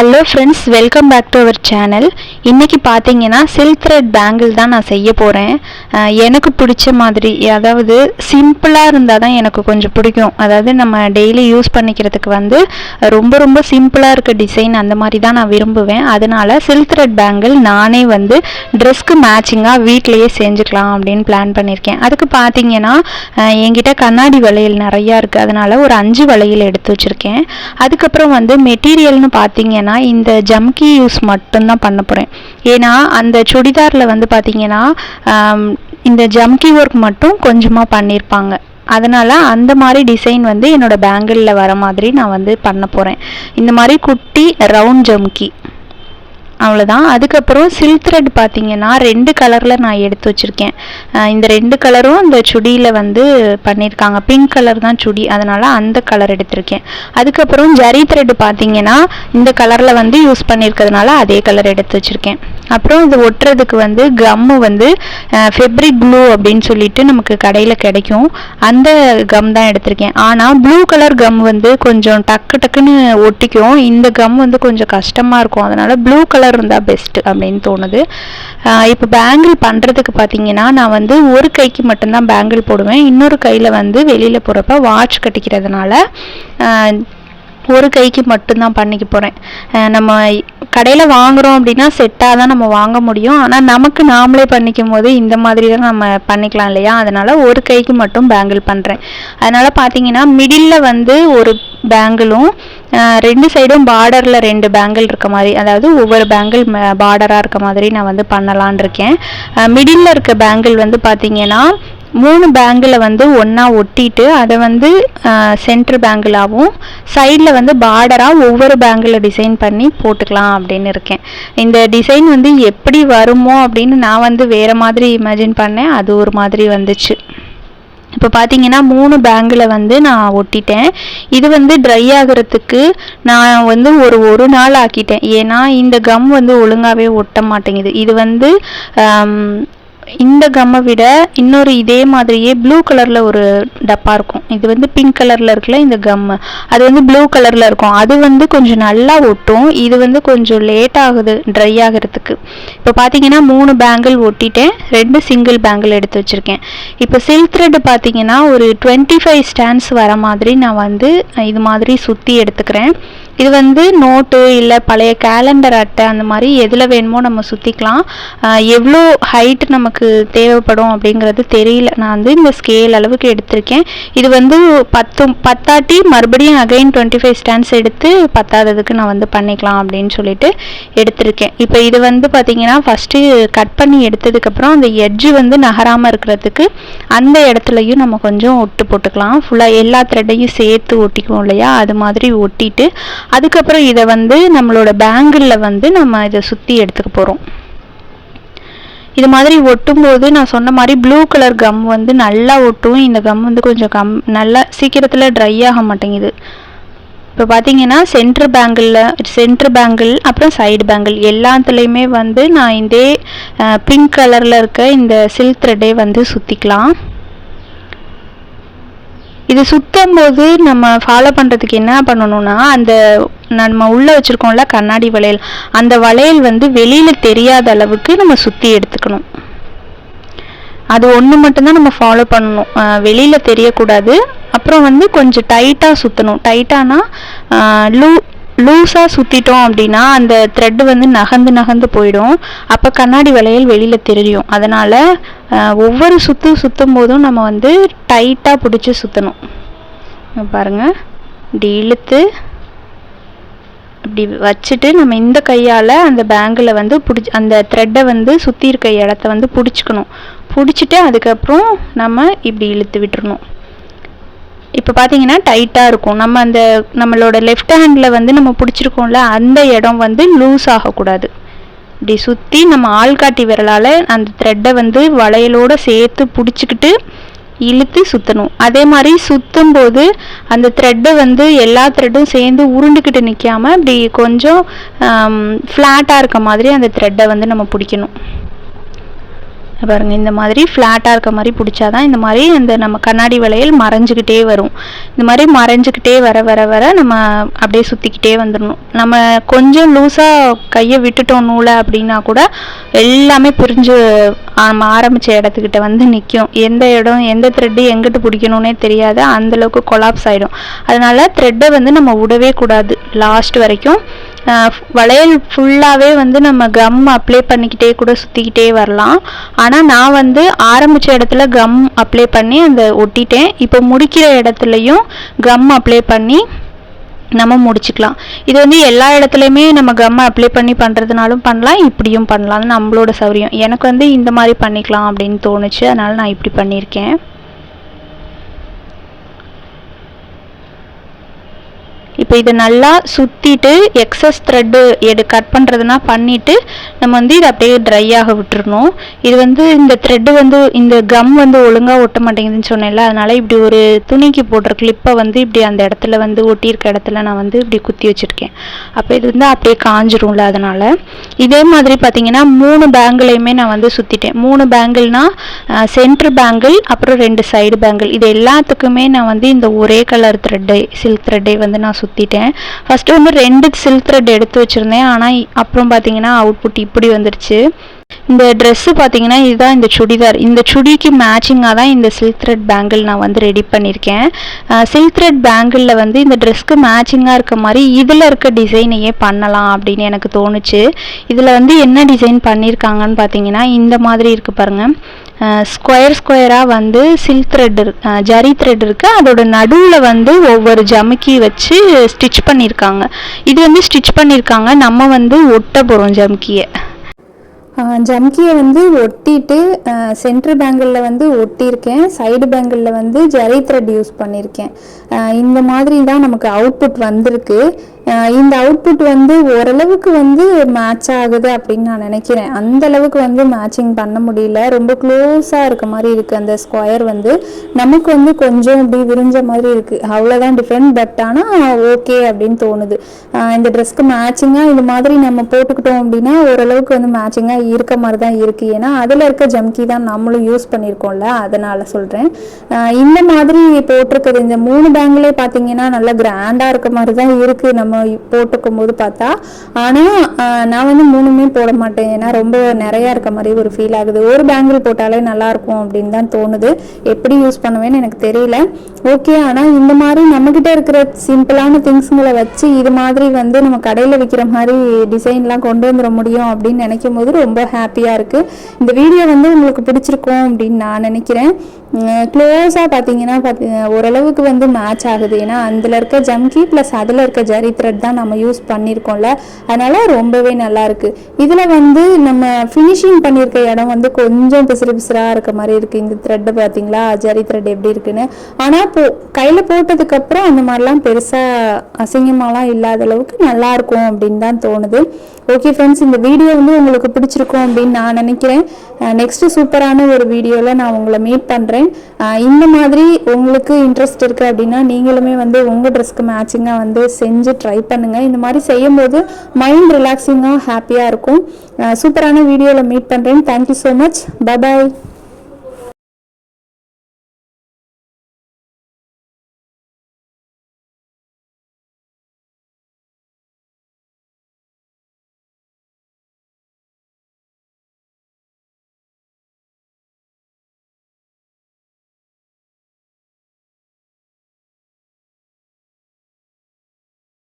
Hello friends welcome back to our channel இன்றைக்கி பார்த்தீங்கன்னா silk thread bangle தான் நான் செய்ய போகிறேன் எனக்கு பிடிச்ச மாதிரி அதாவது சிம்பிளாக இருந்தால் தான் எனக்கு கொஞ்சம் பிடிக்கும். அதாவது நம்ம டெய்லி யூஸ் பண்ணிக்கிறதுக்கு வந்து ரொம்ப ரொம்ப சிம்பிளாக இருக்க டிசைன் அந்த மாதிரி தான் நான் விரும்புவேன். அதனால் சில்க் த்ரெட் பேங்கிள் நானே வந்து ட்ரெஸ்க்கு மேட்சிங்காக வீட்லேயே செஞ்சுக்கலாம் அப்படின்னு பிளான் பண்ணியிருக்கேன். அதுக்கு பார்த்தீங்கன்னா என்கிட்ட கண்ணாடி வளையல் நிறையா இருக்குது அதனால் ஒரு அஞ்சு வளையல் எடுத்து வச்சுருக்கேன். அதுக்கப்புறம் வந்து மெட்டீரியல்னு பார்த்தீங்கன்னா இந்த ஜம்கி யூஸ் மட்டும்தான் பண்ண போகிறேன் ஏன்னா அந்த சுடிதாரில் வந்து பார்த்தீங்கன்னா இந்த ஜம்கி ஒர்க் மட்டும் கொஞ்சமாக பண்ணியிருப்பாங்க அதனால் அந்த மாதிரி டிசைன் வந்து என்னோட பேங்கிளில் வர மாதிரி நான் வந்து பண்ண போகிறேன் இந்த மாதிரி குட்டி ரவுண்ட் ஜம்கி அவ்வளோதான் அதுக்கப்புறம் சில்க் த்ரெட் பார்த்தீங்கன்னா ரெண்டு கலரில் நான் எடுத்து வச்சுருக்கேன். இந்த ரெண்டு கலரும் இந்த சுடியில் வந்து பண்ணியிருக்காங்க பிங்க் கலர் தான் சுடி. அதனால் அந்த கலர் எடுத்திருக்கேன். அதுக்கப்புறம் ஜரி த்ரெட் பார்த்தீங்கன்னா இந்த கலரில் வந்து யூஸ் பண்ணியிருக்கிறதுனால அதே கலர் எடுத்து வச்சுருக்கேன். அப்புறம் இது ஒட்டுறதுக்கு வந்து கம்மு வந்து ஃபெப்ரிக் க்ளூ அப்படின்னு சொல்லிட்டு நமக்கு கடையில் கிடைக்கும். அந்த கம் தான் எடுத்திருக்கேன். ஆனால் ப்ளூ கலர் கம் வந்து கொஞ்சம் டக்கு டக்குன்னு ஒட்டிக்கும். இந்த கம் வந்து கொஞ்சம் கஷ்டமாக இருக்கும். அதனால் ப்ளூ கலர் இருந்தால் பெஸ்ட்டு அப்படின்னு தோணுது. இப்போ பேங்கிள் பண்ணுறதுக்கு பார்த்தீங்கன்னா நான் வந்து ஒரு கைக்கு மட்டும்தான் பேங்கிள் போடுவேன். இன்னொரு கையில் வந்து வெளியில் போகிறப்ப வாட்ச் கட்டிக்கிறதுனால ஒரு கைக்கு மட்டும்தான் பண்ணிக்க போகிறேன் நம்ம கடையில் வாங்குறோம் அப்படின்னா செட்டாக தான் நம்ம வாங்க முடியும். ஆனால் நமக்கு நாமளே பண்ணிக்கும் போது இந்த மாதிரி தான் நம்ம பண்ணிக்கலாம் இல்லையா? அதனால் ஒரு கைக்கு மட்டும் பேங்கிள் பண்ணுறேன் அதனால் பார்த்தீங்கன்னா மிடில் வந்து ஒரு பேங்கிளும் ரெண்டு சைடும் பார்டரில் ரெண்டு பேங்கிள் இருக்க மாதிரி அதாவது ஒவ்வொரு பேங்கிள் பார்டராக இருக்க மாதிரி நான் வந்து பண்ணலான் இருக்கேன். மிடில் இருக்க பேங்கிள் வந்து பார்த்தீங்கன்னா மூணு பேங்கில் வந்து ஒன்றா ஒட்டிட்டு அதை வந்து சென்ட்ரு பேங்கிலாகவும் சைடில் வந்து பார்டராக ஒவ்வொரு பேங்கில் டிசைன் பண்ணி போட்டுக்கலாம் அப்படின்னு இருக்கேன். இந்த டிசைன் வந்து எப்படி வருமோ அப்படின்னு நான் வந்து வேறு மாதிரி இமேஜின் பண்ணேன். அது ஒரு மாதிரி வந்துச்சு. இப்போ பார்த்தீங்கன்னா மூணு பேங்கில் வந்து நான் ஒட்டிட்டேன். இது வந்து ட்ரை ஆகிறதுக்கு நான் வந்து ஒரு ஒரு நாள் ஆக்கிட்டேன். ஏன்னா இந்த கம் வந்து ஒழுங்காகவே ஒட்ட மாட்டேங்குது. இது வந்து இந்த கம்மை விட இன்னொரு இதே மாதிரியே ப்ளூ கலரில் ஒரு டப்பா இருக்கும். இது வந்து பிங்க் கலரில் இருக்குல்ல இந்த கம்மு அது வந்து ப்ளூ கலரில் இருக்கும். அது வந்து கொஞ்சம் நல்லா ஒட்டும். இது வந்து கொஞ்சம் லேட் ஆகுது ட்ரை ஆகிறதுக்கு. இப்போ பார்த்தீங்கன்னா மூணு பேங்கிள் ஒட்டிட்டேன். ரெண்டு சிங்கிள் பேங்கிள் எடுத்து வச்சுருக்கேன். இப்போ சில்க் த்ரெட்டு பார்த்தீங்கன்னா ஒரு டுவெண்ட்டி ஃபைவ் ஸ்டாண்ட்ஸ் வர மாதிரி நான் வந்து இது மாதிரி சுற்றி எடுத்துக்கிறேன். இது வந்து நோட்டு இல்லை பழைய கேலண்டர் அட்டை அந்த மாதிரி எதில் வேணுமோ நம்ம சுற்றிக்கலாம் எவ்வளோ ஹைட் நமக்கு தேவைப்படும் அப்படிங்கிறது தெரியல. நான் வந்து இந்த ஸ்கேல் அளவுக்கு எடுத்திருக்கேன். இது வந்து பத்து பத்தாட்டி மறுபடியும் அகைன் டுவெண்ட்டி ஃபைவ் ஸ்டாண்ட்ஸ் எடுத்து பத்தாததுக்கு நான் வந்து பண்ணிக்கலாம் அப்படின்னு சொல்லிட்டு எடுத்திருக்கேன். இப்போ இது வந்து பார்த்தீங்கன்னா ஃபஸ்ட்டு கட் பண்ணி எடுத்ததுக்கப்புறம் அந்த எட்ஜு வந்து நகராமல் இருக்கிறதுக்கு அந்த இடத்துலையும் நம்ம கொஞ்சம் ஒட்டு போட்டுக்கலாம். ஃபுல்லாக எல்லா த்ரெட்டையும் சேர்த்து ஒட்டிக்குவோம் இல்லையா? அது மாதிரி ஒட்டிட்டு அதுக்கப்புறம் இதை வந்து நம்மளோட பேங்கிளில் வந்து நம்ம இதை சுற்றி எடுத்துக்க போகிறோம் இது மாதிரி ஒட்டும்போது நான் சொன்ன மாதிரி ப்ளூ கலர் கம் வந்து நல்லா ஒட்டும். இந்த கம் வந்து கொஞ்சம் கம் நல்லா சீக்கிரத்தில் ட்ரை ஆக மாட்டேங்குது. இப்போ பார்த்தீங்கன்னா சென்ட்ரு பேங்கிளில் சென்ட்ரு பேங்கிள் அப்புறம் சைடு பேங்கிள் எல்லாத்துலேயுமே வந்து நான் இதே பிங்க் கலரில் இருக்க இந்த சில்க் த்ரெட்டே வந்து சுற்றிக்கலாம் இது சுற்றும் போது நம்ம ஃபாலோ பண்ணுறதுக்கு என்ன பண்ணணும்னா அந்த நம்ம உள்ளே வச்சுருக்கோம்ல கண்ணாடி வளையல் அந்த வளையல் வந்து வெளியில் தெரியாத அளவுக்கு நம்ம சுற்றி எடுத்துக்கணும். அது ஒன்று மட்டும்தான் நம்ம ஃபாலோ பண்ணணும். வெளியில் தெரியக்கூடாது. அப்புறம் வந்து கொஞ்சம் டைட்டாக சுற்றணும் டைட்டானா லூ லூஸாக சுற்றிட்டோம் அப்படின்னா அந்த த்ரெட்டு வந்து நகர்ந்து நகர்ந்து போயிடும். அப்போ கண்ணாடி வளையல் வெளியில் தெரியும். அதனால் ஒவ்வொரு சுற்று சுற்றும் போதும் நம்ம வந்து டைட்டாக பிடிச்சி சுற்றணும் பாருங்கள் இப்படி இழுத்து இப்படி வச்சுட்டு நம்ம இந்த கையால் அந்த பேங்கில் வந்து பிடிச்சி அந்த த்ரெட்டை வந்து சுற்றி இருக்க இடத்த வந்து பிடிச்சிக்கணும். பிடிச்சிட்டு அதுக்கப்புறம் நம்ம இப்படி இழுத்து விட்டுறணும். இப்போ பார்த்தீங்கன்னா டைட்டாக இருக்கும். நம்ம அந்த நம்மளோட லெஃப்ட் ஹேண்டில் வந்து நம்ம பிடிச்சிருக்கோம்ல அந்த இடம் வந்து லூஸ் ஆகக்கூடாது. இப்படி சுற்றி நம்ம ஆள்காட்டி விரலால் அந்த த்ரெட்டை வந்து வளையலோடு சேர்த்து பிடிச்சிக்கிட்டு இழுத்து சுற்றணும் அதே மாதிரி சுற்றும் போது அந்த த்ரெட்டை வந்து எல்லா த்ரெட்டும் சேர்ந்து உருண்டுக்கிட்டு நிற்காம இப்படி கொஞ்சம் ஃப்ளாட்டாக இருக்க மாதிரி அந்த த்ரெட்டை வந்து நம்ம பிடிக்கணும். பாருங்கள் இந்த மாதிரி ஃப்ளாட்டாக இருக்க மாதிரி பிடிச்சாதான் இந்த மாதிரி இந்த நம்ம கண்ணாடி வளையல் மறைஞ்சிக்கிட்டே வரும். இந்த மாதிரி மறைஞ்சிக்கிட்டே வர வர வர நம்ம அப்படியே சுற்றிக்கிட்டே வந்துடணும். நம்ம கொஞ்சம் லூஸாக கையை விட்டுட்டோம் நூலை அப்படின்னா கூட எல்லாமே பிரிஞ்சு நம்ம ஆரம்பித்த இடத்துக்கிட்ட வந்து நிற்கும் எந்த இடம் எந்த த்ரெட்டு எங்கிட்டு பிடிக்கணுன்னே தெரியாது. அந்தளவுக்கு கொலாப்ஸ் ஆகிடும் அதனால் த்ரெட்டை வந்து நம்ம விடவே கூடாது. லாஸ்ட் வரைக்கும் வளையல் ஃபுல்லாகவே வந்து நம்ம கம் அப்ளை பண்ணிக்கிட்டே கூட சுற்றிக்கிட்டே வரலாம். ஆனால் நான் வந்து ஆரம்பித்த இடத்துல கம் அப்ளை பண்ணி அந்த ஒட்டிட்டேன். இப்போ முடிக்கிற இடத்துலையும் கம் அப்ளை பண்ணி நம்ம முடிச்சுக்கலாம். இது வந்து எல்லா இடத்துலையுமே நம்ம கம்மை அப்ளை பண்ணி பண்ணுறதுனாலும் பண்ணலாம் இப்படியும் பண்ணலாம் நம்மளோட சௌரியம். எனக்கு வந்து இந்த மாதிரி பண்ணிக்கலாம் அப்படின்னு தோணுச்சு. அதனால் நான் இப்படி பண்ணியிருக்கேன். இப்போ இதை நல்லா சுற்றிட்டு எக்ஸஸ் த்ரெட்டு எடு கட் பண்ணுறதுனா பண்ணிவிட்டு நம்ம வந்து இதை அப்படியே ட்ரை ஆக விட்டுருணும் இது வந்து இந்த த்ரெட்டு வந்து இந்த கம் வந்து ஒழுங்காக ஒட்ட மாட்டேங்குதுன்னு சொன்னேன்ல அதனால் இப்படி ஒரு துணிக்கு போடுற கிளிப்பை வந்து இப்படி அந்த இடத்துல வந்து ஒட்டியிருக்க இடத்துல நான் வந்து இப்படி குத்தி வச்சுருக்கேன். அப்போ இது வந்து அப்படியே காஞ்சிரும்ல அதனால். இதே மாதிரி பார்த்தீங்கன்னா மூணு பேங்கிளையுமே நான் வந்து சுற்றிட்டேன் மூணு பேங்கிள்னால் சென்ட்ரு பேங்கிள் அப்புறம் ரெண்டு சைடு பேங்கிள் இது எல்லாத்துக்குமே நான் வந்து இந்த ஒரே கலர் த்ரெட்டை சில்க் த்ரெட்டை வந்து நான் சுற்றி மாற்றிட்டேன் ஃபஸ்ட்டு வந்து ரெண்டு சில்க் த்ரெட் எடுத்து வச்சுருந்தேன். ஆனால் அப்புறம் பார்த்தீங்கன்னா அவுட்புட் இப்படி வந்துடுச்சு இந்த ட்ரெஸ்ஸு பார்த்தீங்கன்னா இதுதான் இந்த சுடிதார். இந்த சுடிக்கு மேட்சிங்காக தான் இந்த சில்க் த்ரெட் பேங்கிள் நான் வந்து ரெடி பண்ணியிருக்கேன் சில்க் த்ரெட் பேங்கிளில் வந்து இந்த ட்ரெஸ்க்கு மேட்சிங்காக இருக்க மாதிரி இதில் இருக்க டிசைனையே பண்ணலாம் அப்படின்னு எனக்கு தோணுச்சு. இதில் வந்து என்ன டிசைன் பண்ணியிருக்காங்கன்னு பார்த்தீங்கன்னா இந்த மாதிரி இருக்குது பாருங்கள் ஸ்கொயர் ஸ்கொயராக வந்து சில்க் த்ரெட் ஜரி த்ரெட் இருக்குது அதோட நடுவில் வந்து ஒவ்வொரு ஜமுக்கி வச்சு ஸ்டிச் பண்ணியிருக்காங்க இது வந்து ஸ்டிச் பண்ணியிருக்காங்க நம்ம வந்து ஒட்ட போகிறோம் ஜமுக்கியை. ஜம்கியை வந்து ஒட்டிட்டு சென்ட்ரு பேங்கிளில் வந்து ஒட்டியிருக்கேன். சைடு பேங்கிளில் வந்து ஜரி த்ரெட் யூஸ் பண்ணியிருக்கேன். இந்த மாதிரி தான் நமக்கு அவுட்புட் வந்திருக்கு. இந்த அவுட்புட் வந்து ஓரளவுக்கு வந்து மேட்ச் ஆகுது அப்படின்னு நான் நினைக்கிறேன். அந்த அளவுக்கு வந்து மேட்சிங் பண்ண முடியல. ரொம்ப க்ளோஸாக இருக்க மாதிரி இருக்குது அந்த ஸ்கொயர் வந்து. நமக்கு வந்து கொஞ்சம் இப்படி விரிஞ்ச மாதிரி இருக்குது அவ்வளோதான் டிஃப்ரெண்ட் பட் ஆனால் ஓகே அப்படின்னு தோணுது. இந்த ட்ரெஸ்க்கு மேட்சிங்காக இந்த மாதிரி நம்ம போட்டுக்கிட்டோம் அப்படின்னா ஓரளவுக்கு வந்து மேட்சிங்காக இருக்க மாதிரி தான் இருக்குது ஏன்னா அதில் இருக்க ஜம்கி தான் நம்மளும் யூஸ் பண்ணியிருக்கோம்ல அதனால் சொல்கிறேன் இந்த மாதிரி போட்டிருக்கிறது இந்த மூணு பேங்கிலே பார்த்தீங்கன்னா நல்லா கிராண்டாக இருக்க மாதிரி தான் இருக்குது நம்ம போட்டுக்கும் போது பார்த்தா ஆனால் நான் வந்து மூணுமே போட மாட்டேன். ஏன்னா ரொம்ப நிறையா இருக்க மாதிரி ஒரு ஃபீல் ஆகுது. ஒரு பேங்கிள் போட்டாலே நல்லாயிருக்கும் அப்படின்னு தான் தோணுது. எப்படி யூஸ் பண்ணுவேன்னு எனக்கு தெரியல. ஓகே ஆனால் இந்த மாதிரி நம்மக்கிட்ட இருக்கிற சிம்பிளான திங்ஸுங்களை வச்சு இது மாதிரி வந்து நம்ம கடையில் விற்கிற மாதிரி டிசைன்லாம் கொண்டு வந்துட முடியும் அப்படின்னு நினைக்கும் போது ரொம்ப ஹாப்பியாக இருக்குது இந்த வீடியோ வந்து உங்களுக்கு பிடிச்சிருக்கும் அப்படின்னு நான் நினைக்கிறேன். க்ளோஸாக பார்த்தீங்கன்னா பார்த்தி ஓரளவுக்கு வந்து மேட்ச் ஆகுது. ஏன்னா அதில் இருக்க ஜம்கி ப்ளஸ் அதில் இருக்க ஜரி த்ரெட் தான் நம்ம யூஸ் பண்ணியிருக்கோம்ல அதனால் ரொம்பவே நல்லா இருக்குது இதில் வந்து நம்ம ஃபினிஷிங் பண்ணியிருக்க இடம் வந்து கொஞ்சம் பிசிறு பிசிறாக இருக்க மாதிரி இருக்குது இந்த த்ரெட்டை பார்த்தீங்களா ஜரி த்ரெட் எப்படி இருக்குன்னு. ஆனால் போ கையில் போட்டதுக்கப்புறம் அந்த மாதிரிலாம் பெருசாக அசிங்கமாலாம் இல்லாத அளவுக்கு நல்லாயிருக்கும் அப்படின்னு தான் தோணுது. ஓகே ஃப்ரெண்ட்ஸ் இந்த வீடியோ வந்து உங்களுக்கு பிடிச்சிருக்கும் அப்படின்னு நான் நினைக்கிறேன். நெக்ஸ்ட்டு சூப்பரான ஒரு வீடியோவில் நான் உங்களை மீட் பண்ணுறேன் இந்த மாதிரி உங்களுக்கு இன்ட்ரெஸ்ட் இருக்குது அப்படின்னா நீங்களுமே வந்து உங்கள் ட்ரெஸ்க்கு மேட்சிங்காக வந்து செஞ்சு ட்ரை பண்ணுங்கள் இந்த மாதிரி செய்யும்போது மைண்ட் ரிலாக்ஸிங்காக ஹாப்பியாக இருக்கும். சூப்பரான வீடியோவில் மீட் பண்ணுறேன் தேங்க்யூ ஸோ மச் பபாய்